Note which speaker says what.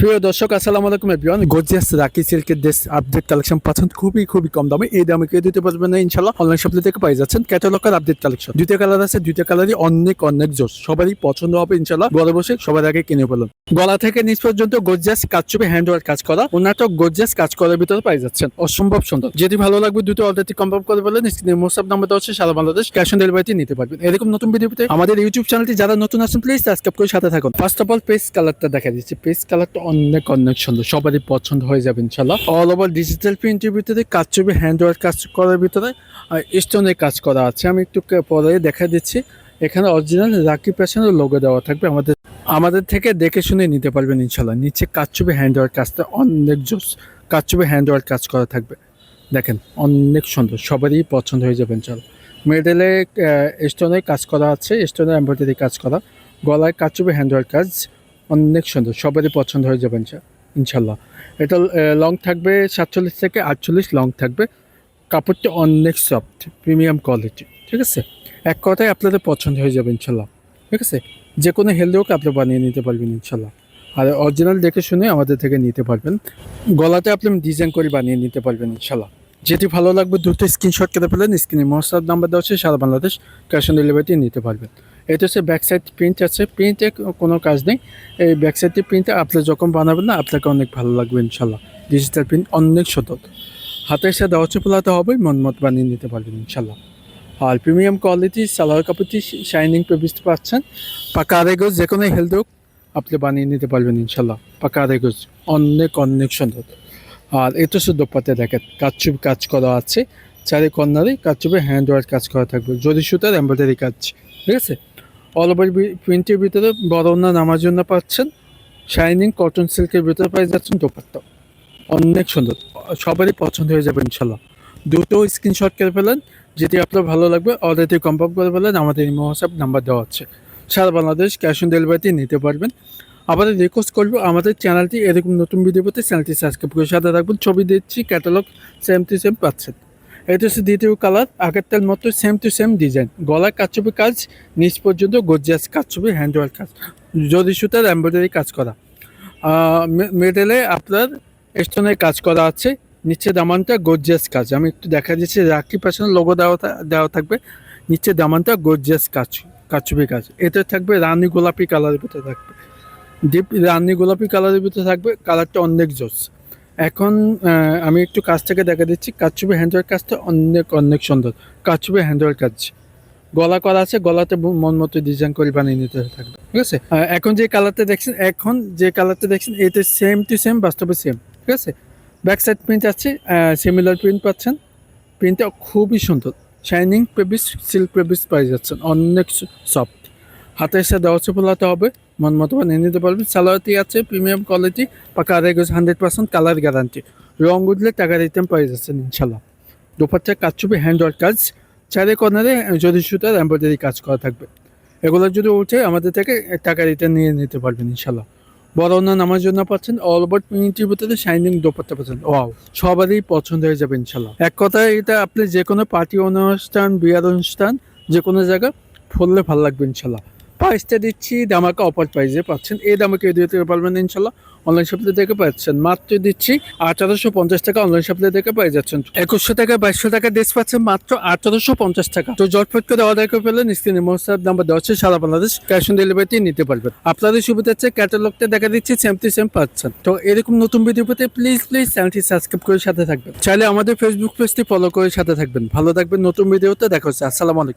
Speaker 1: প্রিয় দর্শক, আসসালামু আলাইকুম এভরিওয়ান গর্জিয়াস রাকি সিল্কের ড্রেস আপডেট কালেকশন পাচ্ছেন খুবই খুবই কম দামে। এই দামে কেউ দিতে পারবেন না ইনশাল্লাহ অনলাইন শপ থেকে পাই যাচ্ছেন ক্যাটালগের আপডেট কালেকশন দুইটা কালার আছে, দুইটা কালারই অনেক অনেক জোস সবারই পছন্দ হবে ইনশাল্লাহ ঘরে বসে সবার আগে কিনে ফেলুন। গলা থেকে নিচ পর্যন্ত গর্জিয়াস কাজ চুপে হ্যান্ড ওয়ার্ক কাজ করা। ওনাটা গর্জিয়াস কাজ করার ভিতরে পাই যাচ্ছেন। অসম্ভব সুন্দর। যদি ভালো লাগবে দুটো অর্ডারটি কনফার্ম করে বলেন স্ক্রিনে মোসাব নাম্বার দেওয়া হচ্ছে সারা বাংলাদেশ ক্যাশ অন ডেলিভারিতে নিতে পারবেন। এরকম নতুন ভিডিওতে আমাদের ইউটিউব চ্যানেলটি যারা নতুন আছেন প্লিজ সাবস্ক্রাইব করে সাথে থাকুন। ফার্স্ট অফ অল পেস্ট কালারটা দেখা দিচ্ছি। পেস্ট কালারটা অনেক অনেক সুন্দর। সবারই পছন্দ হয়ে যাবে ইনশাল্লাহ অল ওভার ডিজিটাল প্রিন্টের ভিতরে কাজ ছবি হ্যান্ড ওয়ার্ক কাজ করার ভিতরে স্টোনের কাজ করা আছে। আমি একটু পরে দেখা দিচ্ছি। এখানে অরিজিনাল রাকি প্যাশনের লোগো দেওয়া থাকবে। আমাদের আমাদের থেকে দেখে শুনে নিতে পারবেন ইনশাল্লাহ নিচে কাজ ছবি হ্যান্ড ওয়ার্ক কাজটা অনেক জোস কাজ ছবি হ্যান্ড ওয়ার্ক কাজ করা থাকবে। দেখেন, অনেক সুন্দর। সবারই পছন্দ হয়ে যাবে ইনশাল্লাহ মেডেলে স্টোনের কাজ করা আছে স্টোনের এমব্রয়ডারি কাজ করা। গলায় কাজ ছবি হ্যান্ড ওয়ার্ক কাজ। অনেক সুন্দর, সবারই পছন্দ হয়ে যাবে ইনশা- ইনশাল্লাহ। এটা লং থাকবে সাতচল্লিশ থেকে আটচল্লিশ লং থাকবে। কাপড়টা অনেক সফট প্রিমিয়াম কোয়ালিটি ঠিক আছে? এক কথায় আপনাদের পছন্দ হয়ে যাবে ইনশাল্লাহ, ঠিক আছে? যে কোনো হেলদি হোক আপনি বানিয়ে নিতে পারবেন ইনশাল্লাহ। আর অরিজিনাল দেখে শুনে আমাদের থেকে নিতে পারবেন। গলাতে আপনি ডিজাইন করে বানিয়ে নিতে পারবেন ইনশাল্লাহ। যেটি ভালো লাগবে দ্রুত স্ক্রিনশট করে ফেলেন। স্ক্রিনে মশলার নাম্বার দেওয়া আছে, সারা বাংলাদেশ ক্যাশ অন ডেলিভারিতে নিতে পারবেন। এটা হচ্ছে ব্যাক সাইড প্রিন্ট আছে। প্রিন্টে কোনো কাজ নেই। এই ব্যাক সাইডের প্রিন্টটা আপনি যখন বানাবেন না, আপনাকে অনেক ভালো লাগবে ইনশাল্লাহ। ডিজিটাল প্রিন্ট অনেক সতত। হাতের সাথে দেওয়া পোলাতে হবে, মন মত বানিয়ে নিতে পারবেন ইনশাল্লাহ। আর প্রিমিয়াম কোয়ালিটি সালোয়ার কাপড়টি শাইনিং পেবিস্ট পাচ্ছেন পাকা আরেগজ যে কোনো হেলথ আপনি বানিয়ে নিতে পারবেন ইনশাল্লাহ। পাকা আরেগজ অনেক অনেক সুন্দর আর এটা শুধু দোপাতে দেখেন কাজচুপ কাজ করা আছে। চারি কর্নারে কাজচুপে হ্যান্ড ওয়ার্ক কাজ করা থাকবে। যদি সুতার এমব্রয়ডারি কাজ, ঠিক আছে? অল ওভার প্রিন্টের ভিতরে বড় নামার জন্য পাচ্ছেন। শাইনিং কটন সিল্কের ভিতরে পেয়ে যাচ্ছেন দোপাট্টা। অনেক সুন্দর। সবারই পছন্দ হয়ে যাবে ইনশাল্লাহ দুটো স্ক্রিনশট করে ফেলেন। যেটি আপনার ভালো লাগবে অর্ডারটি কনফার্ম করে ফেলেন। আমাদের ইমো হোয়াটসঅ্যাপ নাম্বার দেওয়া আছে। সারা বাংলাদেশ ক্যাশ অন ডেলিভারিতে নিতে পারবেন। আবার রিকোয়েস্ট করব, আমাদের চ্যানেলটি এরকম নতুন ভিডিও পেতে চ্যানেলটি সাবস্ক্রাইব করে সাথে রাখবেন ছবি দিচ্ছি ক্যাটালগ সেম টু সেম পাচ্ছেন। এটা হচ্ছে দ্বিতীয় কালার আগেরটার মতো সেম টু সেম ডিজাইন গলায় কাচছবি কাজ, নিচ পর্যন্ত গর্জিয়াস কাচছবি হ্যান্ডওয়ার্ক কাজ। যদি সুতার এমব্রয়ডারি কাজ করা। মেডেলে আপনার স্টোনের কাজ করা আছে নিচে দামানটা গর্জিয়াস কাজ। আমি একটু দেখা দিচ্ছি, রাখি পাশানো লোগো দেওয়া দেওয়া থাকবে। নিচে দামানটা গর্জিয়াস কাজ কাচছবি কাজ। এটা থাকবে রানী গোলাপি কালারের ভিতরে থাকবে। ডিপ রানী গোলাপি কালারের ভিতরে থাকবে, কালারটা অনেক জোস। এখন আমি একটু কাজ থেকে দেখা দিচ্ছি। কাচুবি হ্যান্ডওয়ার কাজটা অনেক অনেক সুন্দর। কাচুবি হ্যান্ডওয়ার কাজ। গলা করা আছে, গলাতে মন মতো ডিজাইন করে বানিয়ে নিতে থাকবে। ঠিক আছে? এখন যে কালারটা দেখছেন, এখন যে কালারটা দেখছেন, এটা সেম টু সেম বাস্তবে সেম ঠিক আছে? ব্যাক সাইড প্রিন্ট আছে সিমিলার প্রিন্ট পাচ্ছেন। প্রিন্টটা খুবই সুন্দর। শাইনিং পেবিস সিল্ক পেবিস পাই যাচ্ছেন। অনেক সফট হাতের সাথে দেওয়া চপলাতে হবে। মন মতো বানিয়ে নিতে পারবেন। সালোয়ারটি আছে প্রিমিয়াম কোয়ালিটি পাকা আড়াইগজ হান্ড্রেড পার্সেন্ট কালার গ্যারান্টি রং উঠলে টাকা রিটার্ন পেয়ে যাচ্ছেন ইনশাল্লাহ দুপাট্টা কাজ ছবি হ্যান্ড ওয়ার্ক কাজ। চারে কর্নারে যদি সুতার এমব্রয়ডারি কাজ করা থাকবে। এগুলো যদি উঠে আমাদের থেকে টাকা রিটার্ন নিয়ে নিতে পারবেন ইনশাল্লাহ বড় অন্য নামার জন্য পাচ্ছেন অল ওভার প্রিন্টের ভিতরে শাইনিং দোপাট্টা পাচ্ছেন। ওয়াও সবারই পছন্দ হয়ে যাবে ইনশাল্লাহ এক কথায়, এটা আপনি যে কোনো পার্টি অনুষ্ঠান, বিয়ার অনুষ্ঠান যে কোনো জায়গা, ফুললে ভালো লাগবে ইনশাল্লাহ প্রাইসটা দিচ্ছি দামাকা অফার প্রাইসে পাচ্ছেন। এই দামে কেউ দিতে পারবেন ইনশাল্লাহ। অনলাইন শপে থেকে পাচ্ছেন। মাত্র দিচ্ছি আঠারোশো পঞ্চাশ টাকা অনলাইন শপে থেকে পেয়ে যাচ্ছেন। একুশশো টাকা, বাইশশো টাকা ড্রেস পাচ্ছেন, মাত্র আঠারোশো পঞ্চাশ টাকা। তো জটফট করে অর্ডার করে ফেলেন স্ক্রিনে মোসাব নাম্বার হচ্ছে সারা বাংলাদেশ ক্যাশ অন ডেলিভারিতে নিতে পারবেন। আপনাদের সুবিধা হচ্ছে ক্যাটালগটা দেখা দিচ্ছি সেম টু সেম পাচ্ছেন। তো এরকম নতুন ভিডিও পেতে প্লিজ প্লিজ চ্যানেলটি সাবস্ক্রাইব করে সাথে থাকবেন। চাইলে আমাদের ফেসবুক পেজটি ফলো করে সাথে থাকবেন। ভালো থাকবেন, নতুন ভিডিওতে দেখা হচ্ছে। আসসালামু আলাইকুম।